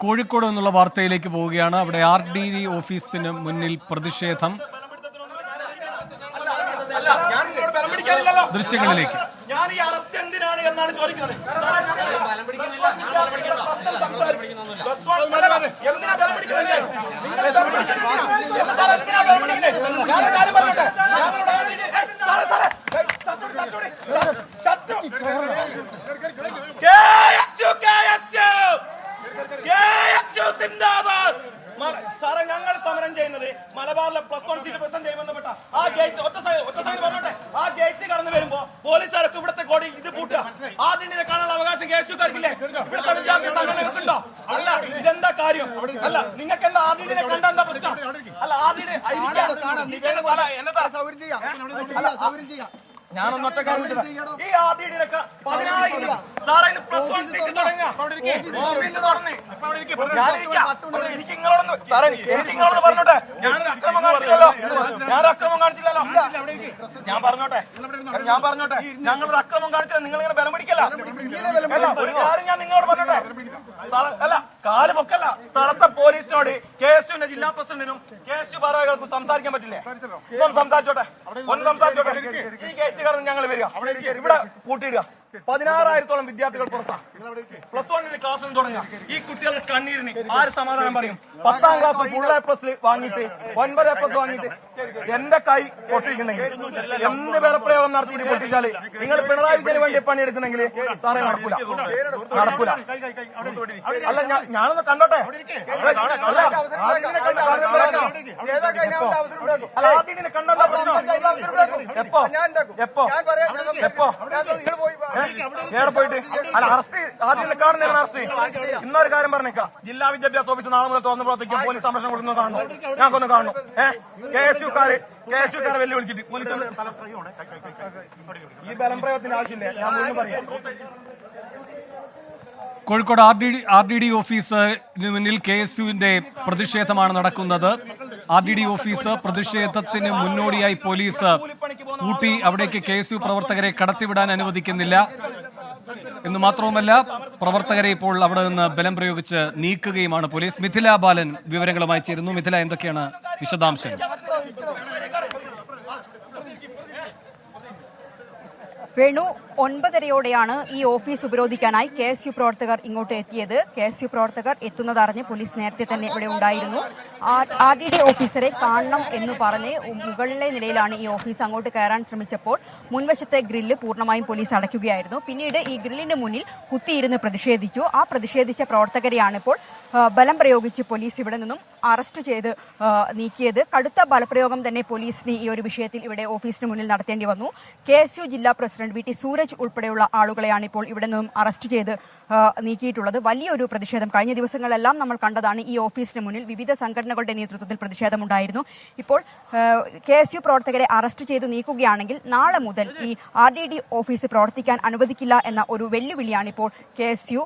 കോഴിക്കോട് എന്നുള്ള വാർത്തയിലേക്ക് പോവുകയാണ് അവിടെ ആർ ഡി ഡി ഓഫീസിന് മുന്നിൽ പ്രതിഷേധം. ദൃശ്യങ്ങളിലേക്ക് ഞാൻ ഈ അറസ്റ്റ് എന്തിനാണ് എന്നാണ് ചോദിക്കുന്നത്. എന്തിനാ? സിന്ദാബാദ്. സാറേ ഞങ്ങൾ സമരം ചെയ്യുന്നത് മലബാറിലെ പ്ലസ് വൺ സീറ്റ് പ്രസന്റ് ചെയ്യുമെന്ന് പെട്ട ആ ഗേറ്റ് ഒറ്റ ഒറ്റ സൈഡ് പറഞ്ഞോട്ടെ ആ ഗേറ്റ് കടന്നു വരുമ്പോ പോലീസുകാരൊക്കെ ഇവിടുത്തെ കോടി ഇത് പൂട്ടുക ആദ്യം കാണാനുള്ള അവകാശം കേസുകാർക്കില്ലേ ഇവിടുത്തെ വിദ്യാർത്ഥി സംഘടനകൾക്കുണ്ടോ അല്ല ഇതെന്താ കാര്യം അല്ല നിങ്ങൾക്ക് എന്താ ആദ്യനെ കണ്ട എന്താ പ്രശ്നം അല്ല ആദ്യനെ ഞാനൊന്ന്. ഈ ആദ്യയിലൊക്കെ പതിനായിരം സാറേ ഇത് പ്ലസ് വൺ സീറ്റ് തുടങ്ങുക ഓഫീസ് തുറന്ന് ഞാനിരിക്കാം. അപ്പോൾ എനിക്ക് നിങ്ങളോടൊന്ന് സാറേ എനിക്ക് നിങ്ങളോട് പറഞ്ഞോട്ടെ? ഞാനൊരു അക്രമം കാണിച്ചില്ലല്ലോ. ഞാനൊരു അക്രമം കാണിച്ചില്ലല്ലോ. ഞാൻ പറഞ്ഞോട്ടെ? ഞാൻ പറഞ്ഞോട്ടെ? ഞങ്ങളൊരു അക്രമം കാണിച്ചില്ല നിങ്ങൾ ഇങ്ങനെ ബലം പിടിക്കല്ല ഒരു കാര്യം ഞാൻ നിങ്ങളോട് പറഞ്ഞോട്ടെ? അല്ല കാൽ പൊക്കല്ല. സ്ഥലത്തെ പോലീസിനോട് കെ എസ് യുവിന്റെ ജില്ലാ പ്രസിഡന്റിനും കെ എസ് യു ഭാരവാഹികൾക്കും സംസാരിക്കാൻ പറ്റില്ലേ? ഒന്ന് സംസാരിച്ചോട്ടെ. ഒന്ന് സംസാരിച്ചോട്ടെ. ഈ ഗേറ്റ് കടന്ന് ഞങ്ങൾ വരിക. ഇവിടെ കൂട്ടിയിടുക പതിനാറായിരത്തോളം വിദ്യാർത്ഥികൾ പുറത്താ. പ്ലസ് വണ്ണിന് ക്ലാസ് തുടങ്ങാം. ഈ കുട്ടികളുടെ കണ്ണീരിന് ആര് സമാധാനം പറയും? പത്താം ക്ലാസ് ഫുൾ എ പ്ലസ് വാങ്ങിയിട്ട് ഒൻപത് എ പ്ലസ് വാങ്ങിയിട്ട് എന്റെ കൈ പൊട്ടിക്കുന്നെങ്കിൽ എന്ത് ബലപ്രയോഗം നടത്തിയിട്ട് പൊട്ടിച്ചാൽ നിങ്ങൾ പിണറായി വിജയന് വേണ്ടി പണിയെടുക്കുന്നെങ്കിൽ സാറേ നടക്കൂല. നടക്കൂല. അല്ല ഞാനൊന്ന് കണ്ടോട്ടെ? അല്ല എപ്പോ? എപ്പോ? എപ്പോ? ഏടെ പോയിട്ട്? അല്ല അറസ്റ്റ് ആദ്യം കാണുന്നില്ല അറസ്റ്റ്. ഇന്നൊരു കാര്യം പറഞ്ഞേക്കാം. ജില്ലാ വിദ്യാഭ്യാസ ഓഫീസ് നാളെ മുതൽ തുറന്നു പ്രവർത്തിക്കും പോലീസ് സംരക്ഷണം കൊടുക്കുന്നത് കാണുന്നു. ഞങ്ങൾക്കൊന്ന് കാണുന്നു. ഏഹ്? കെ എസ് യുക്കാര് കെ എസ് യുക്കാരെ വെല്ലുവിളിച്ചിട്ട് പോലീസ് ഒന്ന് ഈ ബലം പ്രയോഗത്തിന്റെ ആവശ്യമില്ല. ഞാൻ മുന്നേ പറയാം. Kozhikode R D R D D ഓഫീസിന് മുന്നിൽ കെ എസ് യുവിന്റെ പ്രതിഷേധമാണ് നടക്കുന്നത്. ആർ ഡി ഡി ഓഫീസ് പ്രതിഷേധത്തിന് മുന്നോടിയായി പോലീസ് ഊട്ടി അവിടേക്ക് കെ എസ് യു പ്രവർത്തകരെ കടത്തിവിടാൻ അനുവദിക്കുന്നില്ല. എന്ന് മാത്രവുമല്ല പ്രവർത്തകരെ ഇപ്പോൾ അവിടെ നിന്ന് ബലം പ്രയോഗിച്ച് നീക്കുകയുമാണ് പോലീസ്. മിഥില ബാലൻ വിവരങ്ങളുമായി ചേരുന്നു. മിഥില എന്തൊക്കെയാണ് വിശദാംശങ്ങൾ? വേണു ഒൻപതരയോടെയാണ് ഈ ഓഫീസ് ഉപരോധിക്കാനായി കെ എസ് യു പ്രവർത്തകർ ഇങ്ങോട്ട് എത്തിയത്. കെ എസ് യു പ്രവർത്തകർ എത്തുന്നതറിഞ്ഞ് പോലീസ് നേരത്തെ തന്നെ ഇവിടെ ഉണ്ടായിരുന്നു. ഡി ഓഫീസറെ കാണണം എന്ന് പറഞ്ഞ് മുകളിലെ നിലയിലാണ് ഈ ഓഫീസ് അങ്ങോട്ട് കയറാൻ ശ്രമിച്ചപ്പോൾ മുൻവശത്തെ ഗ്രില്ല് പൂർണമായും പോലീസ് അടയ്ക്കുകയായിരുന്നു. പിന്നീട് ഈ ഗ്രില്ലിന്റെ മുന്നിൽ കുത്തിയിരുന്ന് പ്രതിഷേധിച്ചു. ആ പ്രതിഷേധിച്ച പ്രവർത്തകരെയാണ് ഇപ്പോൾ ബലം പ്രയോഗിച്ച് പോലീസ് ഇവിടെ നിന്നും അറസ്റ്റ് ചെയ്ത് നീക്കിയത്. കടുത്ത ബലപ്രയോഗം തന്നെ പോലീസിന് ഈ ഒരു വിഷയത്തിൽ ഇവിടെ ഓഫീസിന് മുന്നിൽ നടത്തേണ്ടി വന്നു. കെ എസ് യു ജില്ലാ പ്രസിഡന്റ് വി ടി സൂരജ് ഉൾപ്പെടെയുള്ള ആളുകളെയാണ് ഇപ്പോൾ ഇവിടെ നിന്നും അറസ്റ്റ് ചെയ്ത് നീക്കിയിട്ടുള്ളത്. വലിയൊരു പ്രതിഷേധം കഴിഞ്ഞ ദിവസങ്ങളെല്ലാം നമ്മൾ കണ്ടതാണ് ഈ ഓഫീസിന് മുന്നിൽ. വിവിധ സംഘടനകളുടെ നേതൃത്വത്തിൽ പ്രതിഷേധമുണ്ടായിരുന്നു. ഇപ്പോൾ കെ എസ് യു പ്രവർത്തകരെ അറസ്റ്റ് ചെയ്ത് നീക്കുകയാണെങ്കിൽ നാളെ മുതൽ ഈ ആർ ഡി ഡി ഓഫീസ് പ്രവർത്തിക്കാൻ അനുവദിക്കില്ല എന്ന ഒരു വെല്ലുവിളിയാണ് ഇപ്പോൾ കെ എസ് യു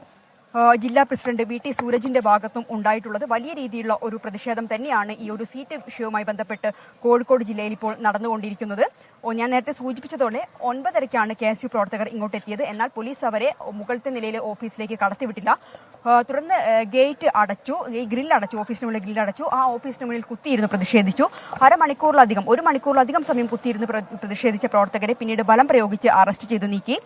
ജില്ലാ പ്രസിഡന്റ് വി ടി സൂരജിന്റെ ഭാഗത്തും ഉണ്ടായിട്ടുള്ളത്. വലിയ രീതിയിലുള്ള ഒരു പ്രതിഷേധം തന്നെയാണ് ഈ ഒരു സീറ്റ് വിഷയവുമായി ബന്ധപ്പെട്ട് കോഴിക്കോട് ജില്ലയിൽ ഇപ്പോൾ നടന്നുകൊണ്ടിരിക്കുന്നത്. ഞാൻ നേരത്തെ സൂചിപ്പിച്ചതോടെ ഒൻപതരയ്ക്കാണ് കെ എസ് യു പ്രവർത്തകർ ഇങ്ങോട്ട് എത്തിയത് എന്നാൽ പോലീസ് അവരെ മുകളിലത്തെ നിലയിലെ ഓഫീസിലേക്ക് കടത്തിവിട്ടില്ല. തുടർന്ന് ഗേറ്റ് അടച്ചു. ഈ ഗ്രിൽ അടച്ചു. ഓഫീസിന് ഓഫീസിനുള്ളിൽ ഗ്രിൽ അടച്ചു. ആ ഓഫീസിന് മുന്നിൽ കുത്തിയിരുന്ന് പ്രതിഷേധിച്ചു. അരമണിക്കൂറിലധികം ഒരു മണിക്കൂറിലധികം സമയം കുത്തിയിരുന്ന് പ്രതിഷേധിച്ച പ്രവർത്തകരെ പിന്നീട് ബലം പ്രയോഗിച്ച് അറസ്റ്റ് ചെയ്തു നീക്കി.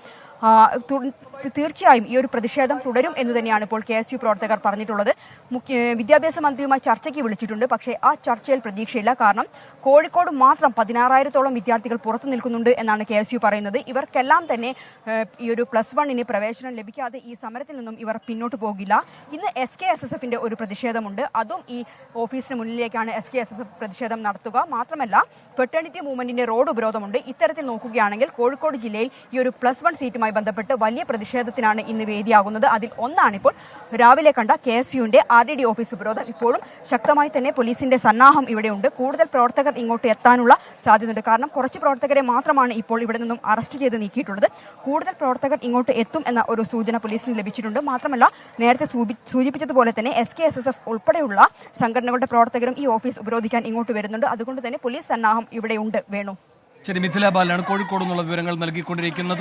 തീർച്ചയായും ഈ ഒരു പ്രതിഷേധം തുടരും എന്ന് തന്നെയാണ് ഇപ്പോൾ കെ എസ് യു പ്രവർത്തകർ പറഞ്ഞിട്ടുള്ളത്. മുഖ്യ വിദ്യാഭ്യാസ മന്ത്രിയുമായി ചർച്ചയ്ക്ക് വിളിച്ചിട്ടുണ്ട്. പക്ഷേ ആ ചർച്ചയിൽ പ്രതീക്ഷയില്ല. കാരണം കോഴിക്കോട് മാത്രം പതിനാറായിരത്തോളം വിദ്യാർത്ഥികൾ പുറത്തു നിൽക്കുന്നുണ്ട് എന്നാണ് കെ എസ് യു പറയുന്നത്. ഇവർക്കെല്ലാം തന്നെ ഈ ഒരു പ്ലസ് വണ്ണിന് പ്രവേശനം ലഭിക്കാതെ ഈ സമരത്തിൽ നിന്നും ഇവർ പിന്നോട്ട് പോകില്ല. ഇന്ന് എസ് കെ എസ് എസ് എഫിന്റെ ഒരു പ്രതിഷേധമുണ്ട്. അതും ഈ ഓഫീസിന് മുന്നിലേക്കാണ് S K S S F പ്രതിഷേധം നടത്തുക. മാത്രമല്ല ഫെറ്റേണിറ്റി മൂവ്മെന്റിന്റെ റോഡ് ഉപരോധമുണ്ട്. ഇത്തരത്തിൽ നോക്കുകയാണെങ്കിൽ കോഴിക്കോട് ജില്ലയിൽ ഈ ഒരു പ്ലസ് വൺ സീറ്റുമായി ബന്ധപ്പെട്ട് വലിയ പ്രതിഷേധത്തിനാണ് ഇന്ന് വേദിയാകുന്നത്. അതിൽ ഒന്നാണിപ്പോൾ രാവിലെ കണ്ട കെ എസ് യുവിന്റെ ആർ ഡി ഡി ഓഫീസ് ഉപരോധം. ഇപ്പോഴും ശക്തമായി തന്നെ പോലീസിന്റെ സന്നാഹം ഇവിടെയുണ്ട് കൂടുതൽ പ്രവർത്തകർ ഇങ്ങോട്ട് എത്താനുള്ള സാധ്യതയുണ്ട്. കാരണം കുറച്ച് പ്രവർത്തകരെ മാത്രമാണ് ഇപ്പോൾ ഇവിടെ നിന്നും അറസ്റ്റ് ചെയ്ത് നീക്കിയിട്ടുള്ളത്. കൂടുതൽ പ്രവർത്തകർ ഇങ്ങോട്ട് എത്തും എന്ന ഒരു സൂചന പോലീസിന് ലഭിച്ചിട്ടുണ്ട്. മാത്രമല്ല നേരത്തെ സൂചിപ്പിച്ചതുപോലെ തന്നെ S K S S F ഉൾപ്പെടെയുള്ള സംഘടനകളുടെ പ്രവർത്തകരും ഈ ഓഫീസ് ഉപരോധിക്കാൻ ഇങ്ങോട്ട് വരുന്നുണ്ട്. അതുകൊണ്ട് തന്നെ പോലീസ് സന്നാഹം ഇവിടെയുണ്ട് വേണു. ശരി മിഥില ബാലാണ് കോഴിക്കോട് നിന്നുള്ള വിവരങ്ങൾ നൽകിക്കൊണ്ടിരിക്കുന്നത്.